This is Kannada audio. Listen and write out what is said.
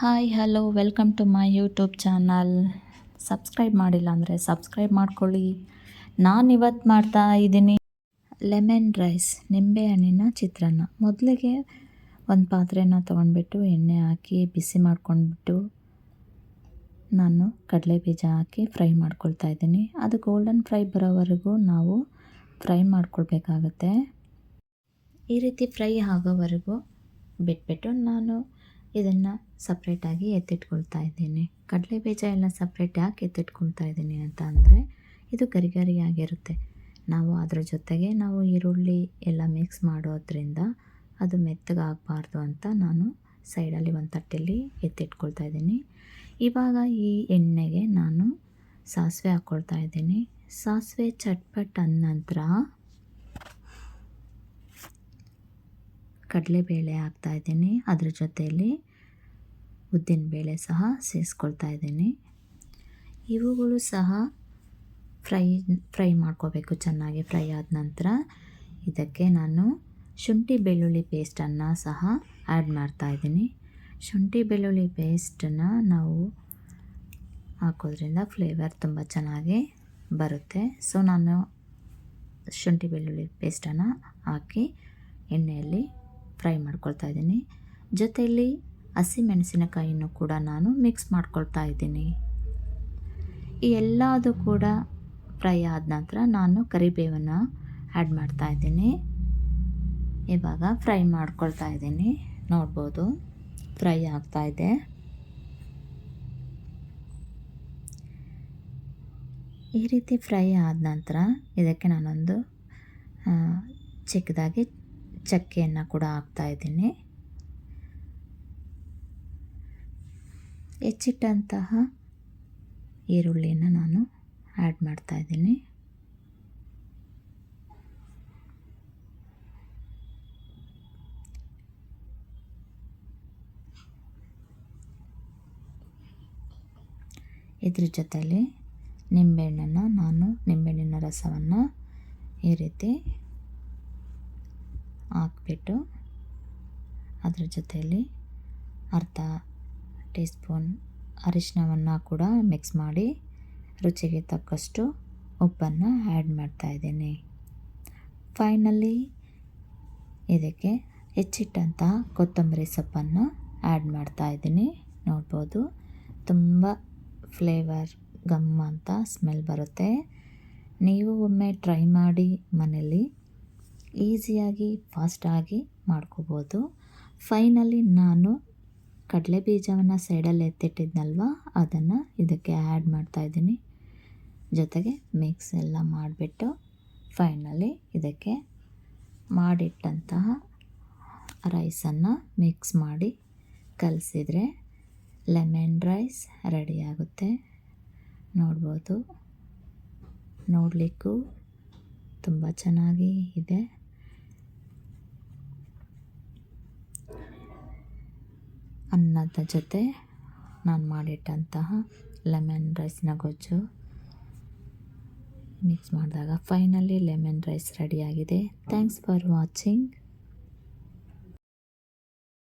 Hi hello welcome to my YouTube channel subscribe ಮಾಡಿಲ್ಲ ಅಂದರೆ ಸಬ್ಸ್ಕ್ರೈಬ್ ಮಾಡ್ಕೊಳ್ಳಿ. ನಾನು ಇವತ್ತು ಮಾಡ್ತಾ ಇದ್ದೀನಿ ಲೆಮನ್ ರೈಸ್ ನಿಂಬೆ ಹಣ್ಣಿನ ಚಿತ್ರಾನ್ನ. ಮೊದಲಿಗೆ ಒಂದು ಪಾತ್ರೆನ ತೊಗೊಂಡ್ಬಿಟ್ಟು ಎಣ್ಣೆ ಹಾಕಿ ಬಿಸಿ ಮಾಡ್ಕೊಂಡ್ಬಿಟ್ಟು ನಾನು ಕಡಲೆ ಬೀಜ ಹಾಕಿ ಫ್ರೈ ಮಾಡ್ಕೊಳ್ತಾ ಇದ್ದೀನಿ. ಅದು ಗೋಲ್ಡನ್ ಫ್ರೈ ಬರೋವರೆಗೂ ನಾವು ಫ್ರೈ ಮಾಡ್ಕೊಳ್ಬೇಕಾಗತ್ತೆ. ಈ ರೀತಿ ಫ್ರೈ ಆಗೋವರೆಗೂ ಬಿಟ್ಬಿಟ್ಟು ನಾನು ಇದನ್ನು ಸಪ್ರೇಟಾಗಿ ಎತ್ತಿಟ್ಕೊಳ್ತಾ ಇದ್ದೀನಿ. ಕಡಲೆ ಬೀಜ ಎಲ್ಲ ಸಪ್ರೇಟ್ ಯಾಕೆ ಎತ್ತಿಟ್ಕೊಳ್ತಾ ಇದ್ದೀನಿ ಅಂತ ಅಂದರೆ, ಇದು ಗರಿ ಗರಿಯಾಗಿರುತ್ತೆ ನಾವು ಅದರ ಜೊತೆಗೆ ನಾವು ಈರುಳ್ಳಿ ಎಲ್ಲ ಮಿಕ್ಸ್ ಮಾಡೋದ್ರಿಂದ ಅದು ಮೆತ್ತಗಾಗಬಾರ್ದು ಅಂತ ನಾನು ಸೈಡಲ್ಲಿ ಒಂದು ತಟ್ಟೆಯಲ್ಲಿ ಎತ್ತಿಟ್ಕೊಳ್ತಾ ಇದ್ದೀನಿ. ಇವಾಗ ಈ ಎಣ್ಣೆಗೆ ನಾನು ಸಾಸಿವೆ ಹಾಕ್ಕೊಳ್ತಾ ಇದ್ದೀನಿ. ಸಾಸಿವೆ ಚಟ್ಪಟ್ ಅಂದ ನಂತರ ಕಡಲೆಬೇಳೆ ಹಾಕ್ತಾಯಿದ್ದೀನಿ ಅದ್ರ ಜೊತೆಯಲ್ಲಿ ಉದ್ದಿನ ಬೇಳೆ ಸಹ ಸೇರಿಸ್ಕೊಳ್ತಾ ಇದ್ದೀನಿ. ಇವುಗಳು ಸಹ ಫ್ರೈ ಫ್ರೈ ಮಾಡ್ಕೋಬೇಕು, ಚೆನ್ನಾಗಿ ಫ್ರೈ ಆದ ನಂತರ. ಇದಕ್ಕೆ ನಾನು ಶುಂಠಿ ಬೆಳ್ಳುಳ್ಳಿ ಪೇಸ್ಟನ್ನು ಸಹ ಆ್ಯಡ್ ಮಾಡ್ತಾಯಿದ್ದೀನಿ ಶುಂಠಿ ಬೆಳ್ಳುಳ್ಳಿ ಪೇಸ್ಟನ್ನು ನಾವು ಹಾಕೋದ್ರಿಂದ ಫ್ಲೇವರ್ ತುಂಬ ಚೆನ್ನಾಗಿ ಬರುತ್ತೆ. ಸೊ, ನಾನು ಶುಂಠಿ ಬೆಳ್ಳುಳ್ಳಿ ಪೇಸ್ಟನ್ನು ಹಾಕಿ ಎಣ್ಣೆಯಲ್ಲಿ ಫ್ರೈ ಮಾಡ್ಕೊಳ್ತಾ ಇದ್ದೀನಿ. ಜೊತೆಯಲ್ಲಿ ಹಸಿಮೆಣಸಿನಕಾಯಿಯನ್ನು ಕೂಡ ನಾನು ಮಿಕ್ಸ್ ಮಾಡ್ಕೊಳ್ತಾ ಇದ್ದೀನಿ. ಈ ಎಲ್ಲದು ಕೂಡ ಫ್ರೈ ಆದ ನಂತರ ನಾನು ಕರಿಬೇವನ್ನು ಆ್ಯಡ್ ಮಾಡ್ತಾ ಇದ್ದೀನಿ. ಇವಾಗ ಫ್ರೈ ಮಾಡ್ಕೊಳ್ತಾ ಇದ್ದೀನಿ. ನೋಡ್ಬೋದು, ಫ್ರೈ ಆಗ್ತಾ ಇದೆ. ಈ ರೀತಿ ಫ್ರೈ ಆದ ನಂತರ ಇದಕ್ಕೆ ನಾನೊಂದು ಚಿಕ್ಕದಾಗಿ ಚಕ್ಕೆಯನ್ನು ಕೂಡ ಹಾಕ್ತಾ ಇದ್ದೀನಿ. ಹೆಚ್ಚಿಟ್ಟಂತಹ ಈರುಳ್ಳಿಯನ್ನು ನಾನು ಆ್ಯಡ್ ಮಾಡ್ತಾಯಿದ್ದೀನಿ ಇದ್ರ ಜೊತೆಯಲ್ಲಿ ನಿಂಬೆಹಣ್ಣನ್ನು ನಾನು ನಿಂಬೆಹಣ್ಣಿನ ರಸವನ್ನು ಈ ರೀತಿ ಹಾಕ್ಬಿಟ್ಟು ಅದ್ರ ಜೊತೆಯಲ್ಲಿ ಅರ್ಧ ಟೀ ಸ್ಪೂನ್ ಅರಿಶಿನವನ್ನು ಕೂಡ ಮಿಕ್ಸ್ ಮಾಡಿ ರುಚಿಗೆ ತಕ್ಕಷ್ಟು ಉಪ್ಪನ್ನು ಆ್ಯಡ್ ಮಾಡ್ತಾಯಿದ್ದೀನಿ ಫೈನಲಿ ಇದಕ್ಕೆ ಹೆಚ್ಚಿಟ್ಟಂತಹ ಕೊತ್ತಂಬರಿ ಸೊಪ್ಪನ್ನು ಆ್ಯಡ್ ಮಾಡ್ತಾಯಿದ್ದೀನಿ ನೋಡ್ಬೋದು, ತುಂಬ ಫ್ಲೇವರ್ ಗಮ್ ಅಂತ ಸ್ಮೆಲ್ ಬರುತ್ತೆ. ನೀವು ಒಮ್ಮೆ ಟ್ರೈ ಮಾಡಿ ಮನೇಲಿ ಈಸಿಯಾಗಿ ಫಾಸ್ಟಾಗಿ ಮಾಡ್ಕೋಬೋದು. ಫೈನಲಿ ನಾನು ಕಡಲೆ ಬೀಜವನ್ನು ಸೈಡಲ್ಲಿ ಎತ್ತಿಟ್ಟಿದ್ನಲ್ವ? ಅದನ್ನು ಇದಕ್ಕೆ ಆ್ಯಡ್ ಮಾಡ್ತಾಯಿದ್ದೀನಿ ಜೊತೆಗೆ ಮಿಕ್ಸ್ ಎಲ್ಲ ಮಾಡಿಬಿಟ್ಟು ಫೈನಲಿ ಇದಕ್ಕೆ ಮಾಡಿಟ್ಟಂತಹ ರೈಸನ್ನು ಮಿಕ್ಸ್ ಮಾಡಿ ಕಲಸಿದರೆ ಲೆಮನ್ ರೈಸ್ ರೆಡಿಯಾಗುತ್ತೆ ನೋಡ್ಬೋದು. ನೋಡಲಿಕ್ಕೂ ತುಂಬ ಚೆನ್ನಾಗಿ ಇದೆ. ಅನ್ನದ ಜೊತೆ ನಾನು ಮಾಡಿಟ್ಟಂತಹ ಲೆಮನ್ ರೈಸ್ನ ಗೊಜ್ಜು ಮಿಕ್ಸ್ ಮಾಡಿದಾಗ ಫೈನಲಿ ಲೆಮನ್ ರೈಸ್ ರೆಡಿಯಾಗಿದೆ ಥ್ಯಾಂಕ್ಸ್ ಫಾರ್ ವಾಚಿಂಗ್